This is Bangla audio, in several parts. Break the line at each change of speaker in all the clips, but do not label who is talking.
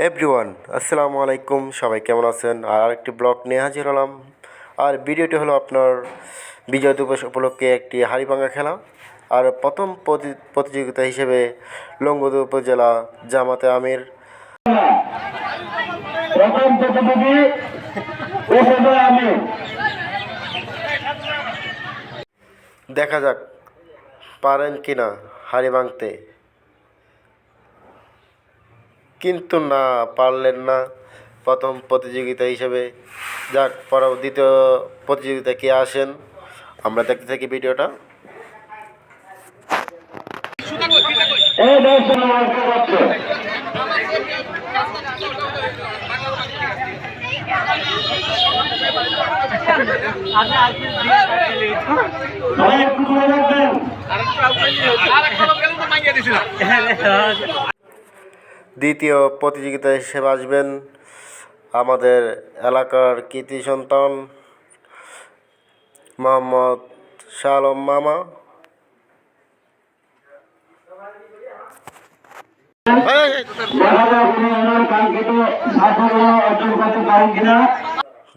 এভরিওয়ান আসসালামু আলাইকুম। সবাই কেমন আছেন? আর আরেকটি ব্লগ নিয়ে হাজির হলাম। আর ভিডিওটি হলো আপনার বিজয় দিবস উপলক্ষে একটি হাড়িভাঙা খেলা। আর প্রথম প্রতি- প্রতিযোগিতা হিসেবে লঙ্গদু উপজেলা জামাতে আমির। দেখা যাক পারেন কি না হাড়ি ভাঙতে। কিন্তু না পারলেন না। প্রথম প্রতিযোগিতা হিসেবে। যাক পর দ্বিতীয় প্রতিযোগিতা কে আসেন? আমরা দেখতে থাকি ভিডিওটা।
এই দর্শন আসতে পারছে ভাই একটু দূরে রাখবেন
দ্বিতীয় প্রতিযোগিতা হিসেবে আসবেন আমাদের এলাকার কৃতি সন্তান মোহাম্মদ শাহ আলম মামা।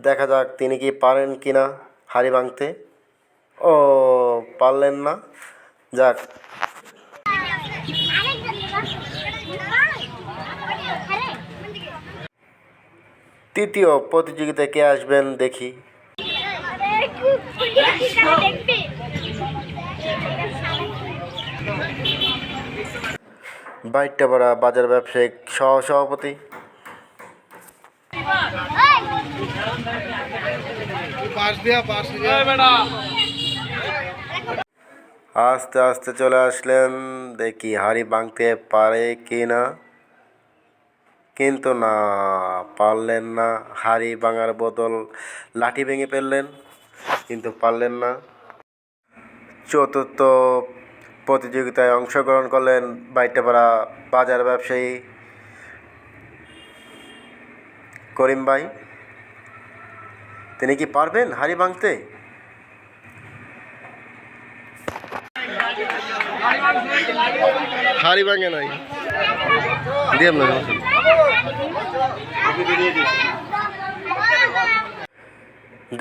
দেখা যাক কিনা
তিনি কি পারেন কি না হাড়ি ভাঙতে। ও পারলেন না। যাক তৃতীয় প্রতিযোগিতায় কে আসবেন দেখি।
দেখবি
বাইট্টাপাড়া বাজার ব্যবসায়িক সহ সভাপতি আস্তে আস্তে চলে আসলেন, দেখি হাড়ি ভাঙতে পারে কি না কিন্তু না পারলেন না। হাড়ি ভাঙার বদল লাঠি ভেঙে ফেললেন, কিন্তু পারলেন না। চতুর্থ প্রতিযোগিতায় অংশগ্রহণ করলেন বাইটাপাড়া বাজার ব্যবসায়ী করিম ভাই। তিনি কি পারবেন হাড়ি ভাঙতে? হাড়ি ভাঙে নাই। দিয়াম না।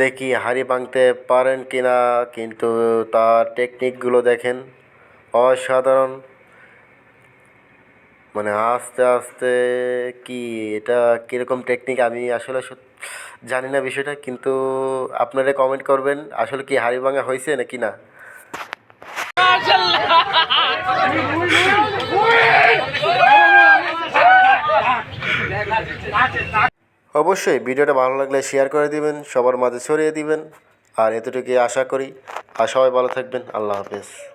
দেখি হাড়ি ভাঙতে পারেন কিনা, কিন্তু তার টেকনিকগুলো দেখেন। অসাধারণ। মানে আস্তে আস্তে কি, এটা কীরকম টেকনিক আমি আসলে জানি না বিষয়টা, কিন্তু আপনারা কমেন্ট করবেন, আসলে কি হাড়ি ভাঙা হয়েছে নাকি না? অবশ্যই ভিডিওটা ভালো লাগলে শেয়ার করে দিবেন, সবার মাঝে ছড়িয়ে দিবেন। আর এতটুকুই আশা করি। আর সবাই ভালো থাকবেন। আল্লাহ হাফেজ।